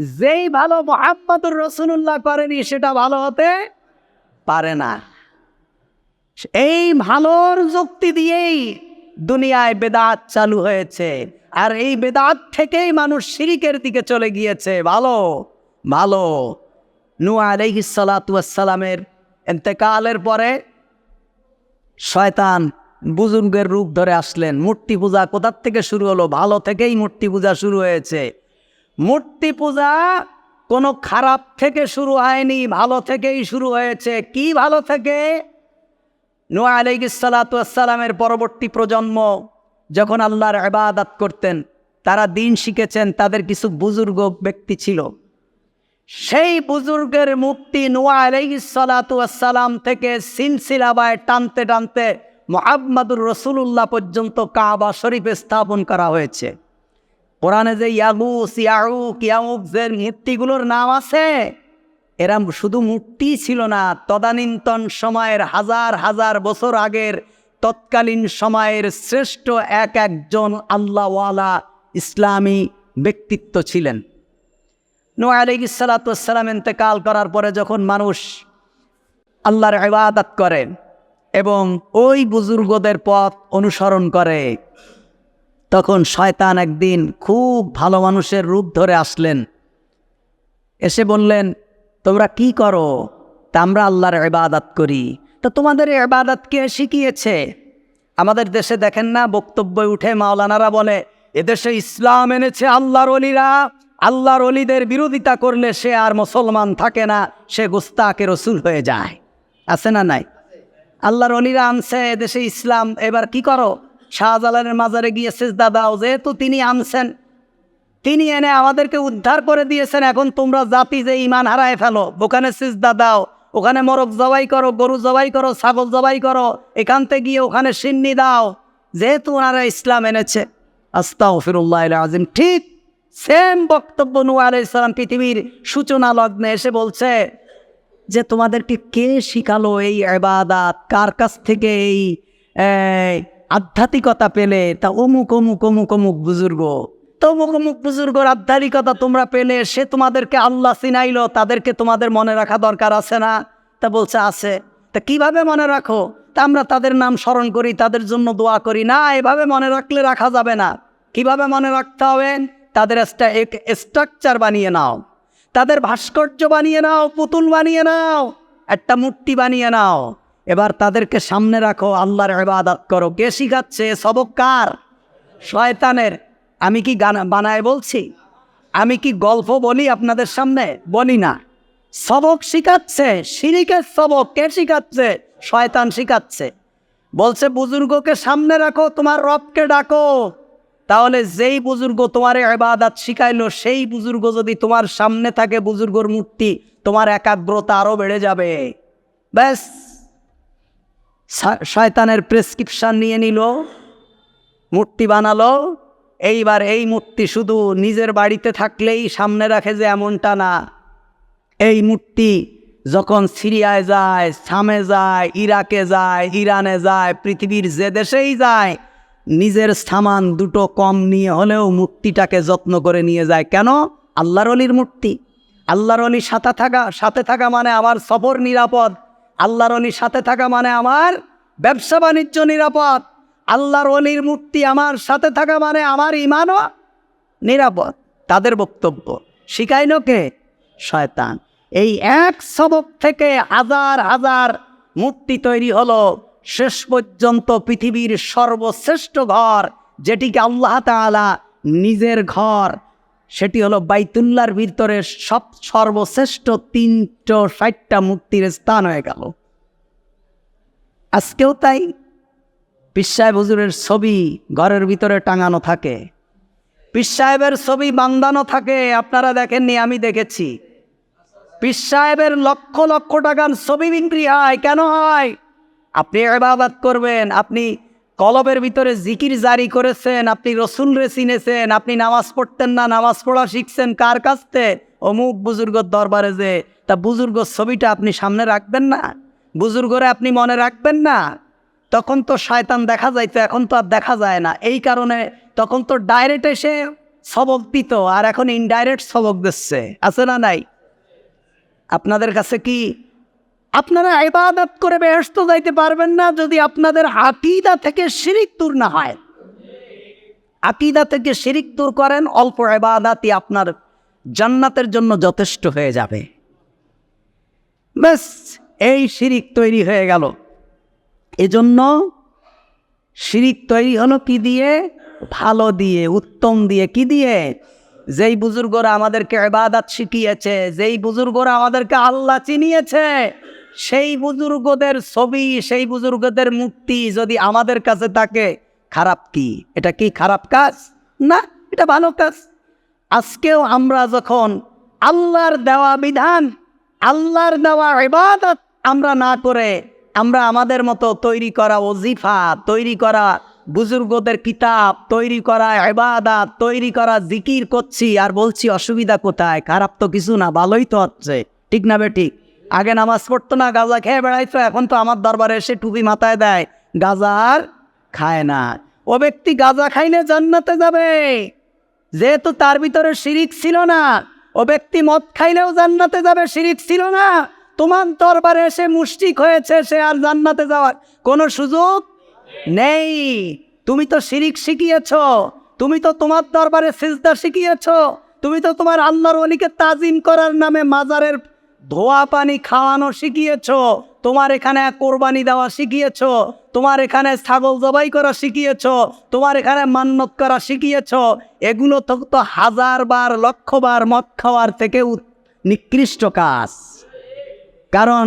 যেই ভালো মোহাম্মদুর রসুল্লাহ করেনি, সেটা ভালো হতে পারে না। এই ভালোর যুক্তি দিয়েই দুনিয়ায় বেদাত চালু হয়েছে। আর এই বেদাত থেকেই মানুষ শিরিকের দিকে চলে গিয়েছে। ভালো ভালো। নু আলাইহিসালামের এতেকালের পরে শয়তান বুজুর্গের রূপ ধরে আসলেন। মূর্তি পূজা কোথার থেকে শুরু হলো? ভালো থেকেই মূর্তি পূজা শুরু হয়েছে। মূর্তি পূজা কোনো খারাপ থেকে শুরু হয়নি, ভালো থেকেই শুরু হয়েছে। কি ভালো থেকে? নোয়া আলাইসালাতামের পরবর্তী প্রজন্ম যখন আল্লাহর আবাদাত করতেন, তারা দিন শিখেছেন, তাদের কিছু বুজুর্গ ব্যক্তি ছিল। সেই বুজুর্গের মুক্তি নোয়া আলাইসালাতাম থেকে সিলসিলাবায় টানতে টানতে মোহাম্মদুর রসুল্লাহ পর্যন্ত কাবা শরীফে স্থাপন করা হয়েছে। কোরআনে যে ইয়াগুস ইয়াউক ইয়াউকের মূর্তিগুলোর নাম আছে, এরা শুধু মূর্তি ছিল না, তদানীন্তন সময়ের হাজার হাজার বছর আগের তৎকালীন সময়ের শ্রেষ্ঠ এক একজন আল্লাহওয়ালা ইসলামী ব্যক্তিত্ব ছিলেন। নো আলিসালাতাম ইন্তেকাল করার পরে যখন মানুষ আল্লাহর ইবাদত করে এবং ওই বুজুর্গদের পথ অনুসরণ করে তখন শয়তান একদিন খুব ভালো মানুষের রূপ ধরে আসলেন। এসে বললেন, তোমরা কি করো? তা আমরা আল্লাহর ইবাদত করি। তো তোমাদের ইবাদত কে শিখিয়েছে? আমাদের দেশে দেখেন না, বক্তব্য উঠে মাওলানারা বলে এদেশে ইসলাম এনেছে আল্লাহর অলিরা। আল্লাহর অলিদের বিরোধিতা করলে সে আর মুসলমান থাকে না, সে গুস্তাকে রসুল হয়ে যায়। আছে না নাই? আল্লাহর অলিরা আনছে এদেশে ইসলাম, এবার কি করো? শাহজালালের মাজারে গিয়ে সেজদা দাও যেহেতু তিনি আনছেন। তিনি এনে আমাদেরকে উদ্ধার করে দিয়েছেন এখন তোমরা জাতি যে ইমান হারায় ফেলো ওখানে সিজদা দাও ওখানে মরক জবাই করো গরু জবাই করো ছাগল জবাই করো এখান থেকে গিয়ে ওখানে সিন্নি দাও যেহেতু ওনারা ইসলাম এনেছে। আস্তাও ফিরুল্লাহ আজিম ঠিক সেম বক্তব্য নু আলাইসালাম পৃথিবীর সূচনা লগ্নে এসে বলছে যে তোমাদেরকে কে শিখালো এই এবাদাত কার কাছ থেকে এই, আধ্যাত্মিকতা পেলে তা অমুক অমুক অমুক অমুক বুজুর্গ। তো অমুক অমুক বুজুর্গর আধ্যাত্মিকতা তোমরা পেলে, সে তোমাদেরকে আল্লাহ চিনাইলো, তাদেরকে তোমাদের মনে রাখা দরকার আছে না? তা বলছে, আছে। তা কীভাবে মনে রাখো? তা আমরা তাদের নাম স্মরণ করি, তাদের জন্য দোয়া করি। না, এভাবে মনে রাখলে রাখা যাবে না। কীভাবে মনে রাখতে হবে? তাদের একটা এক স্ট্রাকচার বানিয়ে নাও। তাদের ভাস্কর্য বানিয়ে নাও, পুতুল বানিয়ে নাও, একটা মূর্তি বানিয়ে নাও। এবার তাদেরকে সামনে রাখো, আল্লাহর ইবাদত করো। কে শিখাচ্ছে সবক কার শয়তানের। আমি কি গান বানায় বলছি? আমি কি গল্প বলি আপনাদের সামনে? বলি না। সবক শিখাচ্ছে, শিরিকের সবক কে শিখাচ্ছে? শয়তান শিখাচ্ছে। বলছে, বুজুর্গকে সামনে রাখো, তোমার রবকে ডাকো। তাহলে যেই বুজুর্গ তোমার এবাদাত শিখাইলো, সেই বুজুর্গ যদি তোমার সামনে থাকে, বুজুর্গর মূর্তি, তোমার একাগ্রতা আরও বেড়ে যাবে। ব্যাস। শয়তানের প্রেসক্রিপশান নিয়ে নিল, মূর্তি বানালো। এইবার এই মূর্তি শুধু নিজের বাড়িতে থাকলেই সামনে রাখে যে এমনটা না। এই মূর্তি যখন সিরিয়ায় যায়, সামে যায়, ইরাকে যায়, ইরানে যায়, পৃথিবীর যে দেশেই যায়, নিজের সামান দুটো কম নিয়ে হলেও মূর্তিটাকে যত্ন করে নিয়ে যায়। কেন? আল্লাহর অলির মূর্তি। আল্লাহর অলির সাথে থাকা সাথে থাকা মানে আমার সফর নিরাপদ। আল্লাহর অলির সাথে থাকা মানে আমার ব্যবসা বাণিজ্য নিরাপদ। আল্লাহর অলির মূর্তি আমার সাথে থাকা মানে আমার ইমানও নিরাপদ। তাদের বক্তব্য শিখাইল কে? শয়তান। এই এক সবক থেকে হাজার হাজার মূর্তি তৈরি হলো। শেষ পর্যন্ত পৃথিবীর সর্বশ্রেষ্ঠ ঘর, যেটিকে আল্লাহ তাআলা নিজের ঘর সেটি হলো বাইতুল্লার ভিতরে সব সর্বশ্রেষ্ঠ তিনটো ষাটটা মূর্তির স্থান হয়ে গেল। আজকেও তাই পিসায় হুজুরের ছবি ঘরের ভিতরে টাঙানো থাকে। পীর সাহেবের ছবি বান্ধানো থাকে, আপনারা দেখেননি, আমি দেখেছি। পীর সাহেবের লক্ষ লক্ষ টাকার ছবি বিক্রি হয়, কেন হয়? আপনি এবাবাদ করবেন, আপনি কলবের ভিতরে জিকির জারি করেছেন, আপনি রসুল রে চিনেছেন, আপনি নামাজ পড়তেন না, নামাজ পড়া শিখছেন, কার কাছ থেকে? অমুক বুজুর্গর দরবারে যে, তা বুজুর্গর ছবিটা আপনি সামনে রাখবেন না? বুজুর্গরে আপনি মনে রাখবেন না? তখন তো শয়তান দেখা যাইতো, এখন তো আর দেখা যায় না। এই কারণে তখন তো ডাইরেক্ট এসে সবক দিত, আর এখন ইনডাইরেক্ট সবক দিচ্ছে। আছে না নাই? আপনাদের কাছে কি আপনারা ইবাদত করে ব্যস্ত যাইতে পারবেন না যদি আপনাদের আকিদা থেকে শিরিক দূর না হয়। আকিদা থেকে শিরিক দূর করেন, অল্প ইবাদাতই আপনার জান্নাতের জন্য যথেষ্ট হয়ে যাবে। ব্যাস, এই শিরিক তৈরি হয়ে গেল। এজন্য শিরিক তৈরি হলো কি দিয়ে? ভালো দিয়ে, উত্তম দিয়ে। কি দিয়ে? যেই বুজুর্গরা আমাদেরকে ইবাদত শিখিয়েছে, যেই বুজুর্গরা আমাদেরকে আল্লাহ চিনিয়েছে। সেই বুজুর্গদের ছবি, সেই বুজুর্গদের মূর্তি যদি আমাদের কাছে থাকে, খারাপ কি? এটা কি খারাপ কাজ? না, এটা ভালো কাজ। আজকেও আমরা যখন আল্লাহর দেওয়া বিধান, আল্লাহর দেওয়া ইবাদত আমরা না করে আমরা আমাদের মতো তৈরি করা ওজিফা, তৈরি করা বুজুর্গদের কিতাব, তৈরি করা ইবাদত, তৈরি করা জিকির করছি আর বলছি, অসুবিধা কোথায়? খারাপ তো কিছু না, ভালোই তো হচ্ছে। ঠিক না বে ঠিক? আগে নামাজ পড়তো না, গাঁজা খেয়ে বেড়াইতো, এখন তো আমার দরবারে এসে টুপি মাথায় দেয়। গাঁজা আর খায় না। ও ব্যক্তি গাঁজা খাইলে জান্নাতে যাবে। যেহেতু তার ভিতরে শিরিক ছিল না, ও ব্যক্তি মদ খাইলেও জান্নাতে যাবে, শিরিক ছিল না। তোমার দরবারে এসে মুষ্টিক হয়েছে, সে আর জান্নাতে যাওয়ার কোনো সুযোগ নেই। তুমি তো শিরিক শিখিয়েছ, তুমি তো তোমার দরবারে সিজদা শিখিয়েছ, তুমি তো তোমার আল্লাহর অলিকে তাজিম করার নামে মাজারের ধোয়া পানি খাওয়ানো শিখিয়েছ? তোমার এখানে কোরবানি দেওয়া শিখিয়েছ? তোমার এখানে ছাগল জবাই করা শিখিয়েছ? তোমার এখানে মান্যত করা শিখিয়েছ? এগুলো তো তো হাজার বার, লক্ষ বার মদ খাওয়ার থেকে নিকৃষ্ট কাজ। কারণ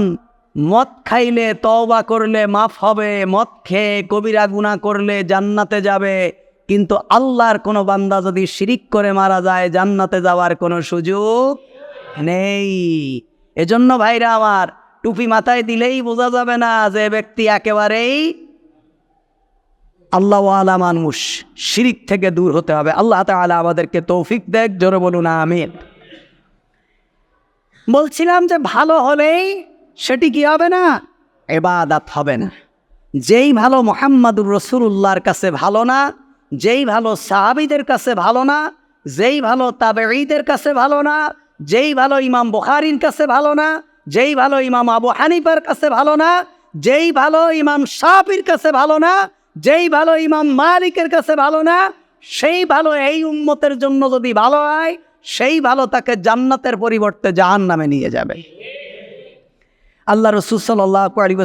মদ খাইলে তওবা করলে মাফ হবে, মদ খেয়ে কবিরা গুণা করলে জান্নাতে যাবে। কিন্তু আল্লাহর কোনো বান্দা যদি শিরিক করে মারা যায়, জান্নাতে যাওয়ার কোনো সুযোগ নেই। এজন্য ভাইরা আমার টুপি মাথায় দিলেই বোঝা যাবে না যে ব্যক্তি একেবারেই আল্লাহওয়ালা মানুষ। শিরিক থেকে দূর হতে হবে। আল্লাহ তাআলা আমাদেরকে তৌফিক দেখ, জোরে বলুন, আমিন। বলছিলাম যে ভালো হলেই সেটি কি হবে না? এবাদাত হবে না। যেই ভালো মোহাম্মদুর রসুল্লাহর কাছে ভালো না, যেই ভালো সাহাবিদের কাছে ভালো না, যেই ভালো তাবেঈদের কাছে ভালো না যেই ভালো ইমাম বুখারির কাছে ভালো না, যেই ভালো ইমাম আবু হানিফার কাছে ভালো না, যেই ভালো ইমাম শাফির কাছে ভালো না, যেই ভালো ইমাম মালিকের কাছে ভালো না, সেই ভালো এই উম্মতের জন্য যদি ভালো হয়, সেই ভালো তাকে জান্নাতের পরিবর্তে জাহান নামে নিয়ে যাবে। আল্লাহ রসুল সাল্লাহ আলী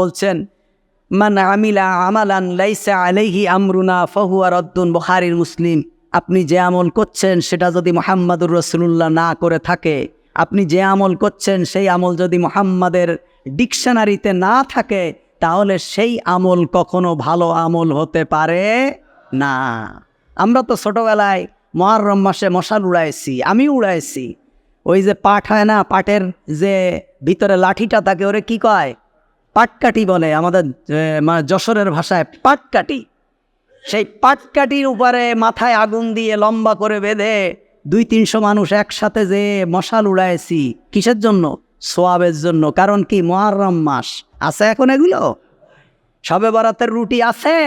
বলছেন, মান আমিলা আমালান লাইসা আলাইহি আমরুনা ফহুয়া রদ্দুন বখারির মুসলিম। আপনি যে আমল করছেন, সেটা যদি মোহাম্মদুর রসুল্লাহ না করে থাকে, আপনি যে আমল করছেন, সেই আমল যদি মোহাম্মদের ডিকশনারিতে না থাকে, তাহলে সেই আমল কখনো ভালো আমল হতে পারে না। আমরা তো ছোটোবেলায় মহারম মাসে মশাল উড়াইছি, আমি উড়াইছি। ওই যে পাট হয় না, পাটের যে ভিতরে লাঠিটা থাকে, ওরে কি কয়? পাটকাঠি বলে আমাদের যশোরের ভাষায় পাটকাঠি। সেই পাটকাঠির উপরে মাথায় আগুন দিয়ে লম্বা করে বেঁধে দুই তিনশো মানুষ একসাথে যে মশাল উড়াইছি, কিসের জন্য? সোয়াবের জন্য। কারণ কি? মহারম মাস। আছে এখন এগুলো? সবে বরাতের রুটি আছে।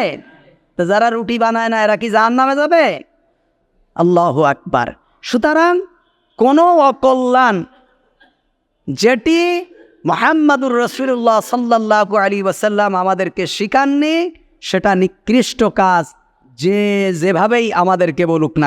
তো যারা রুটি বানায় না, এরা কি জাহান নামে যাবে? আল্লাহ আকবার। সুতরাং কোনো অকল্যাণ যেটি মোহাম্মদুর রসুল্লাহ সাল্লাহ আলী ওয়াসাল্লাম আমাদেরকে শিখাননি সেটা নিকৃষ্ট কাজ। যে যেভাবেই আমাদেরকে বলুক না